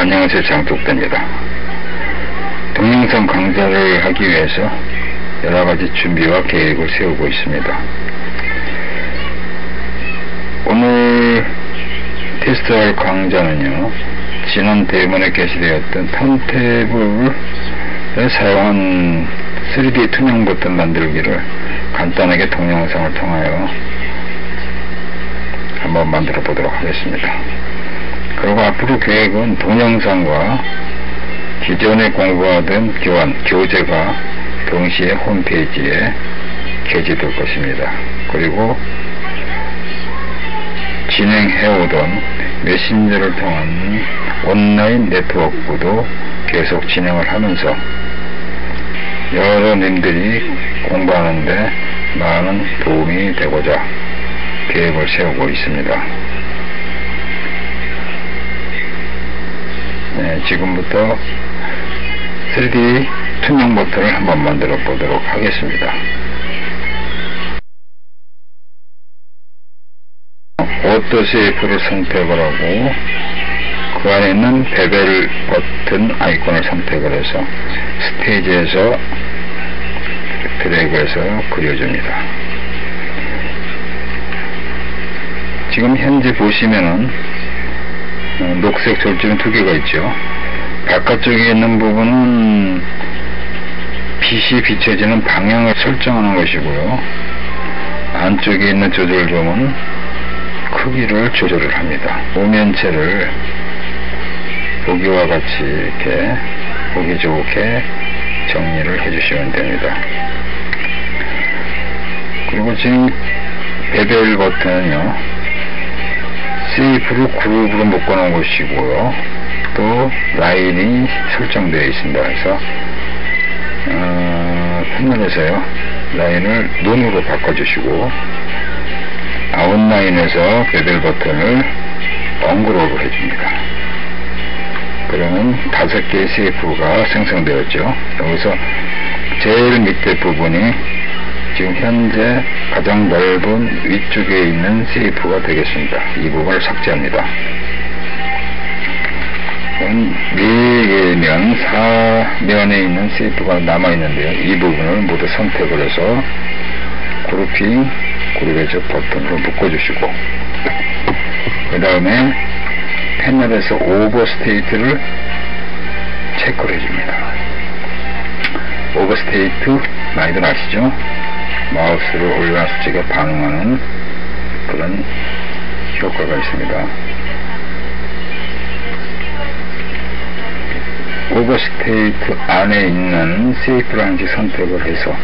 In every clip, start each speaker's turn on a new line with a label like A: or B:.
A: 안녕하세요 장독대입니다. 동영상 강좌를 하기 위해서 여러가지 준비와 계획을 세우고 있습니다. 오늘 테스트할 강좌는요 지난 대본에 게시되었던 턴테이블을 사용한 3D 투명 버튼 만들기를 간단하게 동영상을 통하여 한번 만들어 보도록 하겠습니다. 그리고 앞으로 계획은 동영상과 기존에 공부하던 교환, 교재가 동시에 홈페이지에 게시될 것입니다. 그리고 진행해오던 메신저를 통한 온라인 네트워크도 계속 진행을 하면서 여러님들이 공부하는데 많은 도움이 되고자 계획을 세우고 있습니다. 네, 지금부터 3D 투명 버튼을 한번 만들어 보도록 하겠습니다. 오토 쉐이프를 선택을 하고 그 안에 있는 베벨 버튼 아이콘을 선택을 해서 스테이지에서 드래그해서 그려줍니다. 지금 현재 보시면은 어, 녹색 졸점 두 개가 있죠. 바깥쪽에 있는 부분은 빛이 비춰지는 방향을 설정하는 것이고요. 안쪽에 있는 조절점은 크기를 조절을 합니다. 오면체를 보기와 같이 이렇게 보기 좋게 정리를 해주시면 됩니다. 그리고 지금 베벨 버튼은요, 세이프로 그룹으로 묶어놓은 것이고요, 또 라인이 설정되어 있습니다. 그래서 어, 패널에서요, 라인을 눈으로 바꿔주시고, 아웃라인에서 베벨 버튼을 엉그로로 해줍니다. 그러면 다섯 개의 세이프가 생성되었죠. 여기서 제일 밑에 부분이 지금 현재 가장 넓은 위쪽에 있는 세이프가 되겠습니다. 이 부분을 삭제합니다. 네개면 사면에 있는 세이프가 남아있는데요. 이 부분을 모두 선택을 해서 그룹핑, 그룹의 저 버튼으로 묶어주시고 그 다음에 패널에서 오버 스테이트를 체크를 해줍니다. 오버 스테이트 많이들 아시죠? 마우스를 올려놨을 적에 반응하는 그런 효과가 있습니다. 오버스테이트 안에 있는 세이프라는 선택을 해서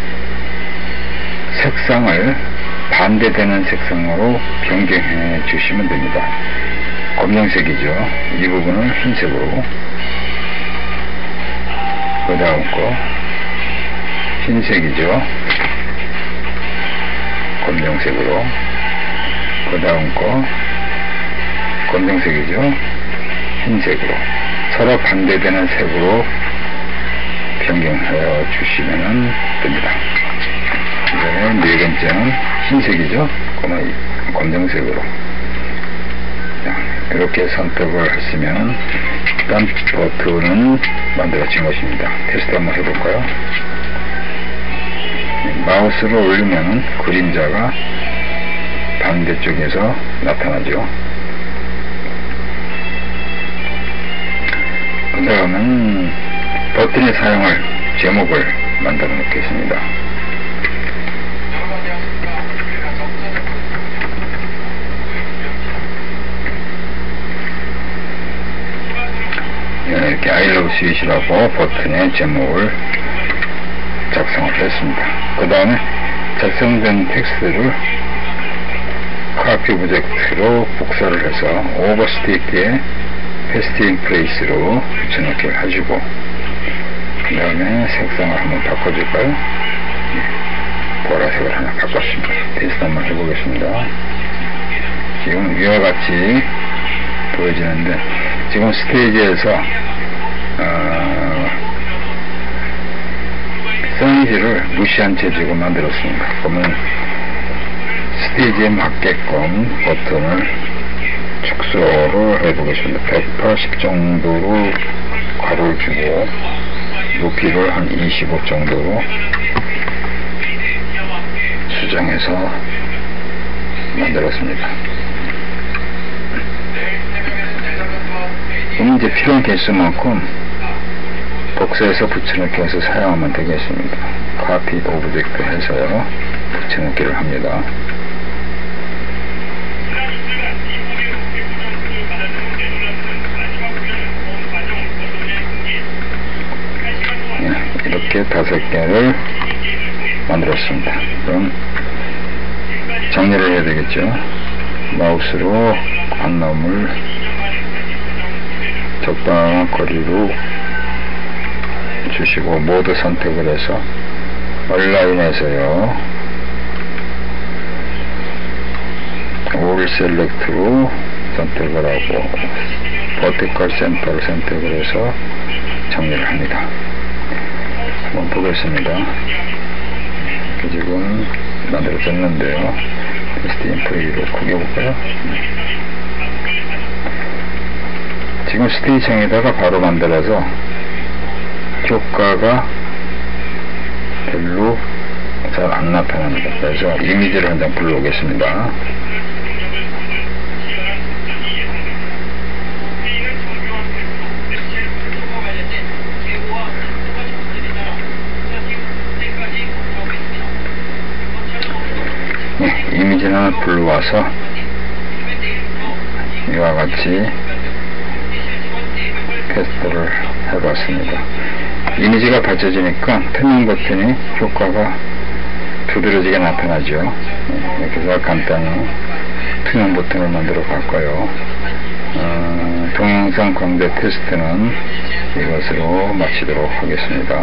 A: 색상을 반대되는 색상으로 변경해 주시면 됩니다. 검정색이죠. 이 부분을 흰색으로 그 다음 거 흰색이죠. 검정색으로 그 다음 거 검정색이죠. 흰색으로 서로 반대되는 색으로 변경하여 주시면 됩니다. 네 번째는 흰색이죠. 검정색으로 자, 이렇게 선택을 했으면 일단 버튼은 만들어진 것입니다. 테스트 한번 해볼까요? 마우스를 올리면 그림자가 반대쪽에서 나타나죠. 그 다음은 버튼에 사용할 제목을 만들어 놓겠습니다. 예, 이렇게 I love sweet이라고 버튼의 제목을 작성을 했습니다. 그 다음에 작성된 텍스트를 카피 오브젝트로 복사를 해서 오버스테이트에 패스팅 플레이스로 붙여넣기 해주고 그 다음에 색상을 한번 바꿔줄까요? 보라색을 하나 바꿨습니다. 테스트 한번 해보겠습니다. 지금 위와 같이 보여지는데 지금 스테이지에서 어, 사이즈를 무시한 채 지금 만들었습니다. 그러면 스테이지에 맞게끔 버튼을 축소를 해보겠습니다. 180 정도로 가로를 주고 높이를 한 25 정도로 수정해서 만들었습니다. 이제 필요한 개수만큼 복사해서 붙여넣기 해서 사용하면 되겠습니다. 카피 오브젝트 해서요. 붙여넣기를 합니다. 예, 이렇게 다섯 개를 만들었습니다. 그럼 정리를 해야 되겠죠. 마우스로 안나물 적당한 거리로 주시고 모두 선택을 해서 온라인에서요. 올 셀렉트로 선택을 하고 버티컬 센터를 선택을 해서 정리를 합니다. 한번 보겠습니다. 지금 만들어졌는데요. 테스트 인프레이로 크게 볼까요? 지금 스테이션에다가 바로 만들어서 효과가 별로 잘 안 나타납니다. 그래서 이미지를 한 장 불러오겠습니다. 예, 이미지를 하나 불러와서 이와 같이 테스트를 해봤습니다. 이미지가 받쳐지니까 투명 버튼이 효과가 두드러지게 나타나죠. 네, 이렇게 해서 간단히 투명 버튼을 만들어 봤고요. 어, 동영상 광대 테스트는 이것으로 마치도록 하겠습니다.